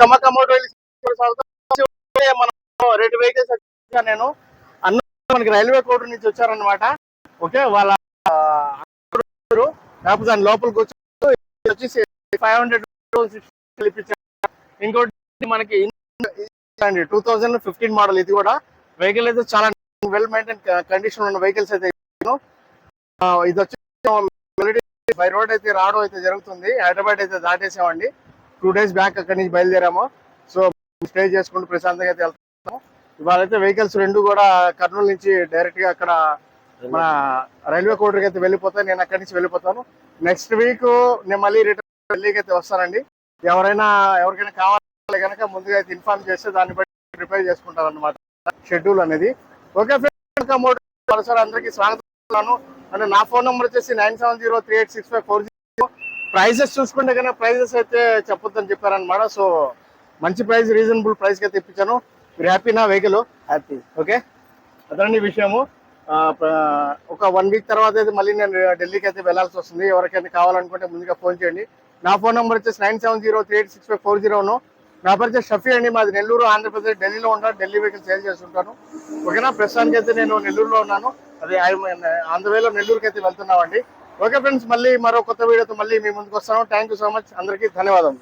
ధమాకా motor రెండు vehicles నేను అన్న మనకి రైల్వే కోర్టు నుంచి వచ్చారనమాట ఓకే వాళ్ళ కాకపోతే దాని లోపలికి వచ్చి వచ్చేసి ఫైవ్ హండ్రెడ్ ఇంకోటి మనకి అండి టూ థౌజండ్ ఫిఫ్టీన్ మోడల్ ఇది కూడా. వెహికల్ అయితే చాలా వెల్ మెయింటైన్ కండిషన్ ఉన్న వెహికల్స్ అయితే ఇది వచ్చి బై రోడ్ అయితే రావడం అయితే జరుగుతుంది. హైదరాబాద్ అయితే దాటేసామండి. టూ డేస్ బ్యాక్ అక్కడి నుంచి బయలుదేరాము. సో స్టే చేసుకుంటూ ప్రశాంతంగా అయితే వెళ్తాము ఇవాళ అయితే వెహికల్స్ రెండు కూడా కర్నూలు నుంచి డైరెక్ట్గా అక్కడ మన రైల్వే కోర్టుకి అయితే వెళ్ళిపోతాను నేను అక్కడి నుంచి వెళ్ళిపోతాను. నెక్స్ట్ వీక్ నేను మళ్ళీ రిటర్న్ ఢిల్లీకి అయితే వస్తానండి. ఎవరైనా ఎవరికైనా కావాలి కనుక ముందుగా అయితే ఇన్ఫార్మ్ చేస్తే దాన్ని బట్టి ప్రిపేర్ చేసుకుంటారు అనమాట షెడ్యూల్ అనేది. ఓకే ఫ్రెండ్స్ అందరికీ స్వాగతం అంటే నా ఫోన్ నెంబర్ వచ్చేసి nine seven zero three eight six five four zero prizes చూసుకుంటే కనుక ప్రైజెస్ అయితే చెప్పొద్దని చెప్పారనమాట సో మంచి ప్రైస్ రీజనబుల్ ప్రైస్కి అయితే ఇప్పించాను. మీరు హ్యాపీనా వెహికల్ హ్యాపీ ఓకే అదండి విషయము. ఒక వన్ వీక్ తర్వాత అయితే మళ్ళీ నేను ఢిల్లీకి అయితే వెళ్ళాల్సి వస్తుంది. ఎవరికైనా కావాలనుకుంటే ముందుగా ఫోన్ చేయండి. నా ఫోన్ నెంబర్ వచ్చేసి nine seven zero three eight six five four జీరోను నా. పేరు వచ్చేసి షఫీ అండి. మాది నెల్లూరు ఆంధ్రప్రదేశ్ ఢిల్లీలో ఉంటాను. ఢిల్లీ వెహికల్ సేల్ చేస్తుంటాను. ఓకేనా? ప్రస్తుతానికి అయితే నేను నెల్లూరులో ఉన్నాను. అదే ఆంధ్రవేలో నెల్లూరుకి అయితే వెళ్తున్నామండి. ఓకే ఫ్రెండ్స్ మళ్ళీ మరో కొత్త వీడియోతో మళ్ళీ మీ ముందుకు వస్తాను. థ్యాంక్ యూ సో మచ్ అందరికీ ధన్యవాదాలు